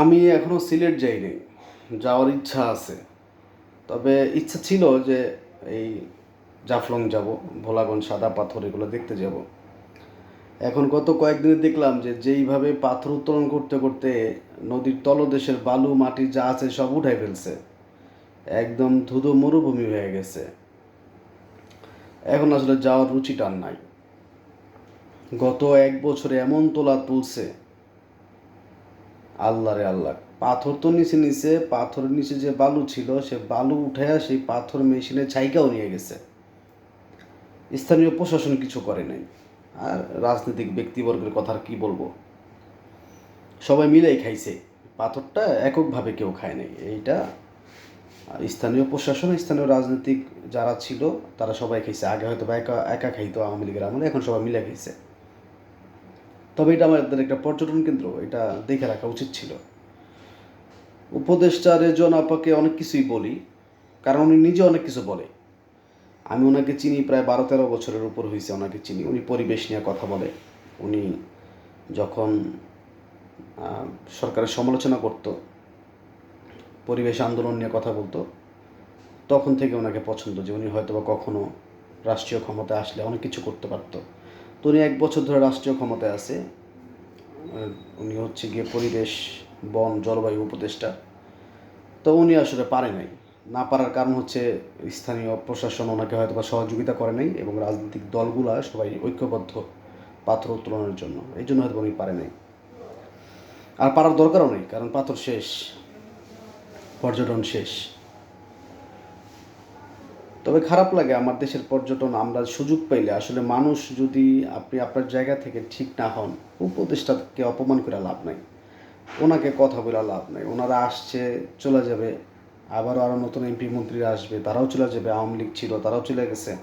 আমি এখনও সিলেট যাইনি, যাওয়ার ইচ্ছা আছে। তবে ইচ্ছা ছিল যে এই জাফলং যাব, ভোলাগঞ্জ সাদা পাথর এগুলো দেখতে যাব। এখন গত কয়েকদিনে দেখলাম যে যেইভাবে পাথর উত্তোলন করতে করতে নদীর তলদেশের বালু, মাটি যা আছে সব উঠাই ফেলছে। একদম ধুধু মরুভূমি হয়ে গেছে। এখন আসলে যাওয়ার রুচিটা আর নাই। গত এক বছরে এমন তোলা তুলছে আল্লাহ রে আল্লাহ। পাথর তো নিচে নিচে, পাথরের নিচে যে বালু ছিল, সে বালু উঠে সেই পাথর মেশিনে ছাইকাও নিয়ে গেছে। স্থানীয় প্রশাসন কিছু করে নাই। আর রাজনৈতিক ব্যক্তিবর্গের কথা আর কি বলব? সবাই মিলেই খাইছে। পাথরটা এককভাবে কেউ খায় নাই। এইটা স্থানীয় প্রশাসন, স্থানীয় রাজনৈতিক যারা ছিল, তারা সবাই খাইছে। আগে হয়তো বা একা একা খাইতো আওয়ামী লীগের আমলে, এখন সবাই মিলে খাইছে। তবে এটা আমাদের একটা পর্যটন কেন্দ্র, এটা দেখে রাখা উচিত ছিল। উপদেষ্টা রেজন আপাকে অনেক কিছুই বলি, কারণ উনি নিজে অনেক কিছু বলে। আমি ওনাকে চিনি প্রায় বারো তেরো বছরের উপর হয়েছে ওনাকে চিনি, উনি পরিবেশ নিয়ে কথা বলে। উনি যখন সরকারের সমালোচনা করত, পরিবেশ আন্দোলন নিয়ে কথা বলতো, তখন থেকে ওনাকে পছন্দ যে উনি হয়তো বা কখনো রাষ্ট্রীয় ক্ষমতায় আসলে অনেক কিছু করতে পারতো। তো উনি এক বছর ধরে রাষ্ট্রীয় ক্ষমতায় আছে। উনি হচ্ছে গিয়ে পরিবেশ, বন, জলবায়ু উপদেষ্টা। তো উনি আসলে পারে নাই। না পারার কারণ হচ্ছে স্থানীয় প্রশাসন ওনাকে হয়তো বা সহযোগিতা করে নাই এবং রাজনৈতিক দলগুলা সবাই ঐক্যবদ্ধ পাথর উত্তোলনের জন্য। এই জন্য হয়তো উনি পারে নাই। আর পারার দরকারও নেই, কারণ পাথর শেষ, পর্যটন শেষ। তবে খারাপ লাগে আমার দেশের পর্যটন, আমরা সুযোগ পাইলে। আসলে মানুষ যদি আপনি আপনার জায়গা থেকে ঠিক না হন, উপদেষ্টাকে অপমান করে লাভ নাই। ওনাকে কথা বলে লাভ নাই। ওনারা আসছে, চলে যাবে। আবারও আরও নতুন এমপি মন্ত্রীরা আসবে, তারাও চলে যাবে, আওয়ামী লীগ ছিল, তারাও চলে গেছে।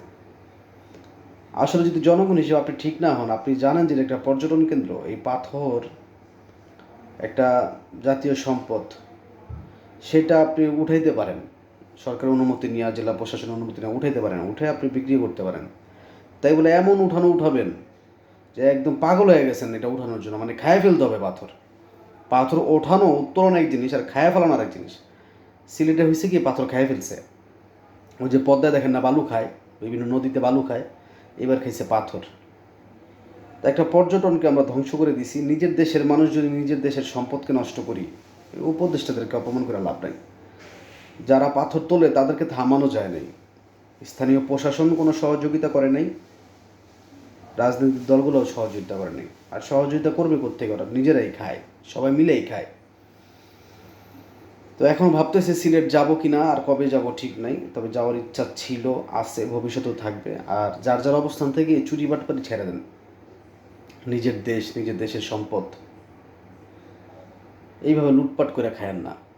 আসলে যদি জনগণ হিসেবে আপনি ঠিক না হন, আপনি জানেন যে একটা পর্যটন কেন্দ্র, এই পাথর একটা জাতীয় সম্পদ, সেটা আপনি উঠাইতে পারেন। সরকারের অনুমতি নেওয়া জেলা প্রশাসনের অনুমতি নিয়ে উঠাইতে পারেন উঠে আপনি বিক্রি করতে পারেন। তাই বলে এমন উঠানো উঠাবেন যে একদম পাগল হয়ে গেছেন এটা উঠানোর জন্য মানে খায় ফেলতে হবে পাথর। পাথর ওঠানো উত্তোলন এক জিনিস আর খায়া ফেলানো আর এক জিনিস। সিলেটে হয়েছে কি পাথর খায় ফেলছে। ওই যে পদ্মায় দেখেন না বালু খায়, বিভিন্ন নদীতে বালু খায়, এবার খাইছে পাথর। তা একটা পর্যটনকে আমরা ধ্বংস করে দিছি, নিজের দেশের মানুষ যদি নিজের দেশের সম্পদকে নষ্ট করি উপদেষ্টাদেরকে অপমান করে লাভ নাই। যারা পাথর তোলে তাদেরকে থামানো যায় নাই। স্থানীয় প্রশাসন কোনো সহযোগিতা করে নাই। রাজনৈতিক দলগুলোও সহযোগিতা করে নাই। আর সহযোগিতা করবে কোথেকে ওরা? নিজেরাই খায়। সবাই মিলেই খায়। তো এখন ভাবতেছে সিলেট যাব কি না, আর কবে যাব ঠিক নাই। তবে যাওয়ার ইচ্ছা ছিল, আছে, ভবিষ্যতেও থাকবে। আর যার যার অবস্থান থেকে চুরি বাটপারি ছেড়ে দেন। নিজের দেশ, নিজের দেশের সম্পদ। এইভাবে লুটপাট করে খায়েন না।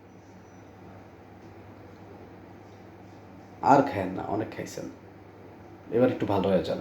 আর খায়েন না অনেক খাইছেন। এবার একটু ভালো হয়ে যান।